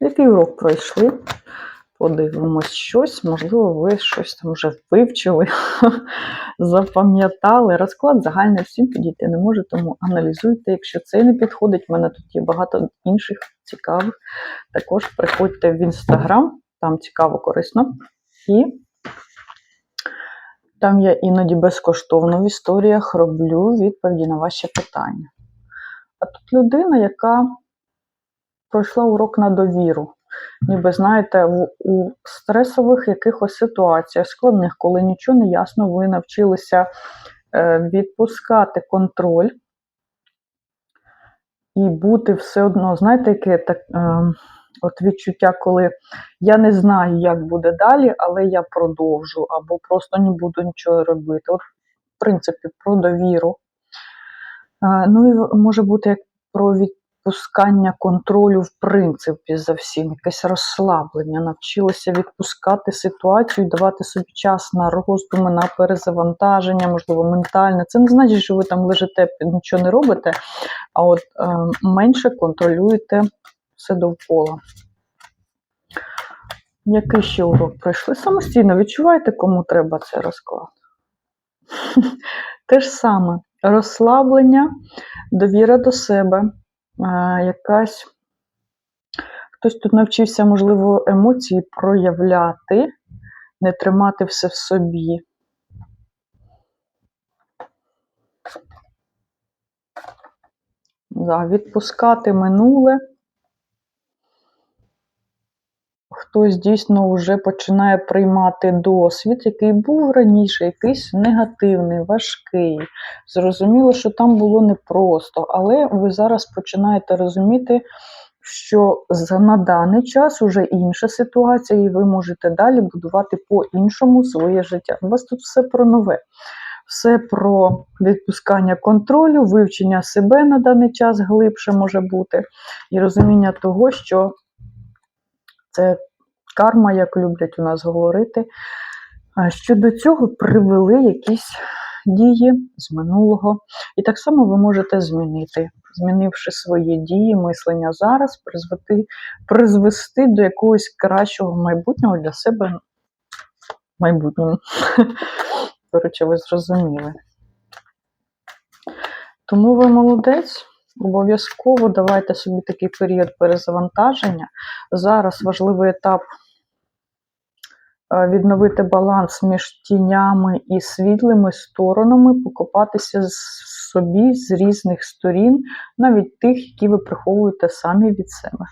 Який урок пройшли? Подивимось щось, можливо, ви щось там вже вивчили, запам'ятали. Розклад загальний всім підійти не може, тому аналізуйте. Якщо це не підходить, в мене тут є багато інших цікавих. Також приходьте в інстаграм, там цікаво, корисно. І там я іноді безкоштовно в історіях роблю відповіді на ваші питання. А тут людина, яка пройшла урок на довіру. Ніби, знаєте, в, у стресових якихось ситуаціях, складних, коли нічого не ясно, ви навчилися е, відпускати контроль і бути все одно, знаєте, яке так, е, от відчуття, коли я не знаю, як буде далі, але я продовжу, або просто не буду нічого робити. От, в принципі, про довіру. Е, ну і може бути як про відпускання контролю, в принципі, за всім, якесь розслаблення, навчилися відпускати ситуацію, давати собі час на роздуми, на перезавантаження, можливо, ментальне. Це не значить, що ви там лежите, нічого не робите, а от е, менше контролюєте все довкола. Який ще урок пройшли? Самостійно відчуваєте, кому треба цей розклад? Те ж саме розслаблення, довіра до себе, якась. Хтось тут навчився, можливо, емоції проявляти, не тримати все в собі. Да, відпускати минуле. Хтось дійсно вже починає приймати досвід, який був раніше, якийсь негативний, важкий. Зрозуміло, що там було непросто, але ви зараз починаєте розуміти, що за на даний час вже інша ситуація, і ви можете далі будувати по-іншому своє життя. У вас тут все про нове. Все про відпускання контролю, вивчення себе на даний час глибше може бути, і розуміння того, що це карма, як люблять у нас говорити, що до цього привели якісь дії з минулого. І так само ви можете змінити, змінивши свої дії, мислення зараз, призвести, призвести до якогось кращого майбутнього для себе майбутнього. Коротше, ви зрозуміли. Тому ви молодець. Обов'язково давайте собі такий період перезавантаження. Зараз важливий етап відновити баланс між тінями і світлими сторонами, покопатися з собі з різних сторін, навіть тих, які ви приховуєте самі від себе.